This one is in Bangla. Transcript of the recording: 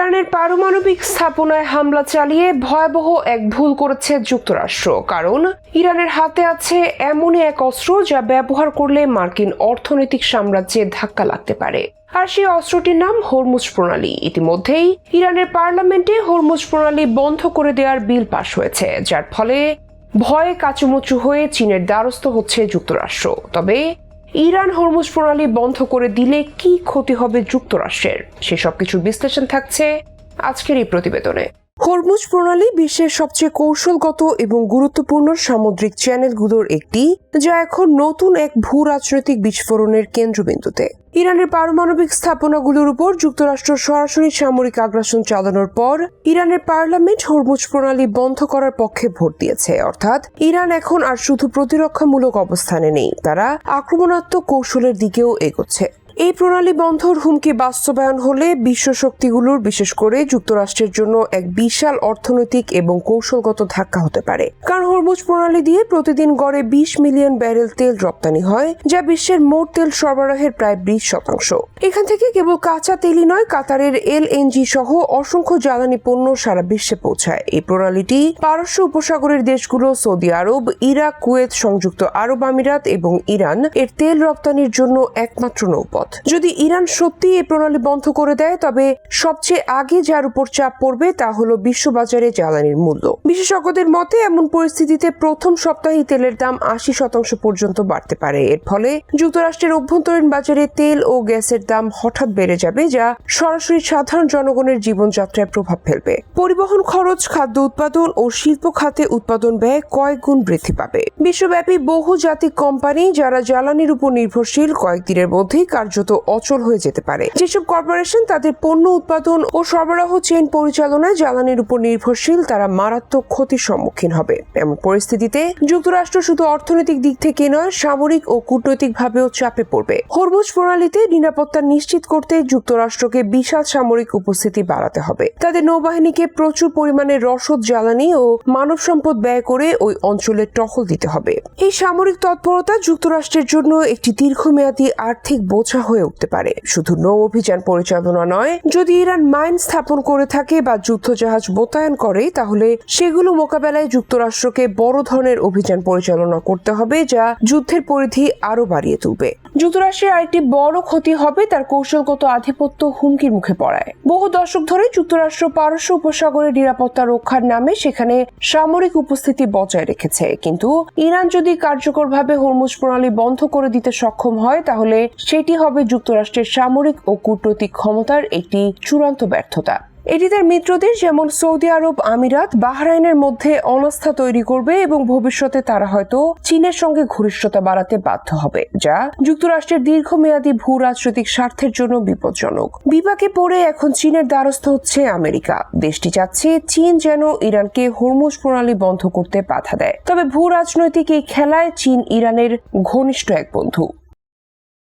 ইরানের পারমাণবিক স্থাপনায় হামলা চালিয়ে ভয়াবহ এক ভুল করেছে যুক্তরাষ্ট্র। কারণ, ইরানের হাতে আছে এমনই এক অস্ত্র যা ব্যবহার করলে মার্কিন অর্থনৈতিক সাম্রাজ্যে ধাক্কা লাগতে পারে। আর সেই অস্ত্রটির নাম হরমুজ প্রণালী। ইতিমধ্যেই ইরানের পার্লামেন্টে হরমুজ প্রণালী বন্ধ করে দেওয়ার বিল পাশ হয়েছে, যার ফলে ভয়ে কাচুমুচু হয়ে চীনের দ্বারস্থ হচ্ছে যুক্তরাষ্ট্র। তবে ইরান হরমুজ প্রণালী বন্ধ করে দিলে কি ক্ষতি হবে যুক্তরাষ্ট্রের? সেসব কিছুর বিশ্লেষণ থাকছে আজকের এই প্রতিবেদনে। হরমুজ প্রণালী বিশ্বের সবচেয়ে কৌশলগত এবং গুরুত্বপূর্ণ সামুদ্রিক চ্যানেলগুলোর একটি, যা এখন নতুন এক ভূ রাজনৈতিক বিস্ফোরণের কেন্দ্রবিন্দুতে। ইরানের পারমাণবিক স্থাপনাগুলোর উপর যুক্তরাষ্ট্র সরাসরি সামরিক আগ্রাসন চালানোর পর, ইরানের পার্লামেন্ট হরমুজ প্রণালী বন্ধ করার পক্ষে ভোট দিয়েছে। অর্থাৎ, ইরান এখন আর শুধু প্রতিরক্ষামূলক অবস্থানে নেই, তারা আক্রমণাত্মক কৌশলের দিকেও এগোচ্ছে। এই প্রণালী বন্ধর হুমকি বাস্তবায়ন হলে বিশ্ব শক্তিগুলোর বিশেষ করে যুক্তরাষ্ট্রের জন্য এক বিশাল অর্থনৈতিক এবং কৌশলগত ধাক্কা হতে পারে। কারণ হরমুজ প্রণালী দিয়ে প্রতিদিন গড়ে বিশ মিলিয়ন ব্যারেল তেল রপ্তানি হয়, যা বিশ্বের মোট তেল সরবরাহের প্রায় বিশ শতাংশ। এখান থেকে কেবল কাঁচা তেলই নয়, কাতারের এলএনজি সহ অসংখ্য জ্বালানি পণ্য সারা বিশ্বে পৌঁছায়। এই প্রণালীটি পারস্য উপসাগরের দেশগুলো, সৌদি আরব, ইরাক, কুয়েত, সংযুক্ত আরব আমিরাত এবং ইরান এর তেল রপ্তানির জন্য একমাত্র নৌপথ। যদি ইরান সত্যি এই প্রণালী বন্ধ করে দেয়, তবে সবচেয়ে আগে যার উপর চাপ পড়বে তা হলো বিশ্ববাজারে জ্বালানির মূল্য। বিশেষজ্ঞদের মতে, এমন পরিস্থিতিতে প্রথম সপ্তাহে তেলের দাম আশি শতাংশ পর্যন্ত বাড়তে পারে। এর ফলে যুক্তরাষ্ট্রের অভ্যন্তরীণ বাজারে তেল ও গ্যাসের দাম হঠাৎ বেড়ে যাবে, যা সরাসরি সাধারণ জনগণের জীবনযাত্রায় প্রভাব ফেলবে। পরিবহন খরচ, খাদ্য উৎপাদন ও শিল্প খাতে উৎপাদন ব্যয় কয়েক গুণ বৃদ্ধি পাবে। বিশ্বব্যাপী বহুজাতিক কোম্পানি, যারা জ্বালানির উপর নির্ভরশীল, কয়েকদিনের মধ্যেই কার্যত অচল হয়ে যেতে পারে। যেসব কর্পোরেশন তাদের পণ্য উৎপাদন ও সরবরাহ চেন পরিচালনায় জ্বালানির উপর নির্ভরশীল, তারা মারাত্মক ক্ষতির সম্মুখীন হবে। এমন পরিস্থিতিতে যুক্তরাষ্ট্র শুধু অর্থনৈতিক দিক থেকে নয়, সামরিক ও কূটনৈতিক ভাবেও চাপে পড়বে। হরমুজ প্রণালীতে নিরাপত্তা নিশ্চিত করতে যুক্তরাষ্ট্রকে বিশাল সামরিক উপস্থিতি বাড়াতে হবে। তাদের নৌবাহিনীকে প্রচুর পরিমাণে রসদ জ্বালানি ও মানব সম্পদ ব্যয় করে ওই অঞ্চলে টহল দিতে হবে। এই সামরিক তৎপরতা যুক্তরাষ্ট্রের জন্য একটি দীর্ঘমেয়াদী আর্থিক বোঝা হয়ে উঠতে পারে। শুধু নৌ অভিযান পরিচালনা নয়, যদি ইরান মাইন স্থাপন করে থাকে বা যুদ্ধজাহাজ মোতায়েন করে, তাহলে সেগুলো মোকাবেলায় যুক্তরাষ্ট্রকে বড় ধরনের অভিযান পরিচালনা করতে হবে, যা যুদ্ধের পরিধি আরও বাড়িয়ে তুলবে। যুক্তরাষ্ট্রের আরেকটি বড় ক্ষতি হবে তার কৌশলগত আধিপত্য হুমকির মুখে পড়ায়। বহু দশক ধরে যুক্তরাষ্ট্র পারস্য উপসাগরের নিরাপত্তা রক্ষার নামে সেখানে সামরিক উপস্থিতি বজায় রেখেছে। কিন্তু ইরান যদি কার্যকরভাবে হরমুজ প্রণালী বন্ধ করে দিতে সক্ষম হয়, তাহলে সেটি হবে যুক্তরাষ্ট্রের সামরিক ও কূটনৈতিক ক্ষমতার একটি চূড়ান্ত ব্যর্থতা। এটি তার মিত্রদের যেমন সৌদি আরব, আমিরাত, বাহরাইনের মধ্যে অনাস্থা তৈরি করবে এবং ভবিষ্যতে তারা হয়তো চীনের সঙ্গে ঘনিষ্ঠতা বাড়াতে বাধ্য হবে, যা যুক্তরাষ্ট্রের দীর্ঘমেয়াদী ভূ রাজনৈতিক স্বার্থের জন্য বিপজ্জনক। বিপাকে পড়ে এখন চীনের দ্বারস্থ হচ্ছে আমেরিকা। দেশটি চাচ্ছে চীন যেন ইরানকে হরমুজ প্রণালী বন্ধ করতে বাধা দেয়। তবে ভূ রাজনৈতিক এই খেলায় চীন ইরানের ঘনিষ্ঠ এক বন্ধু।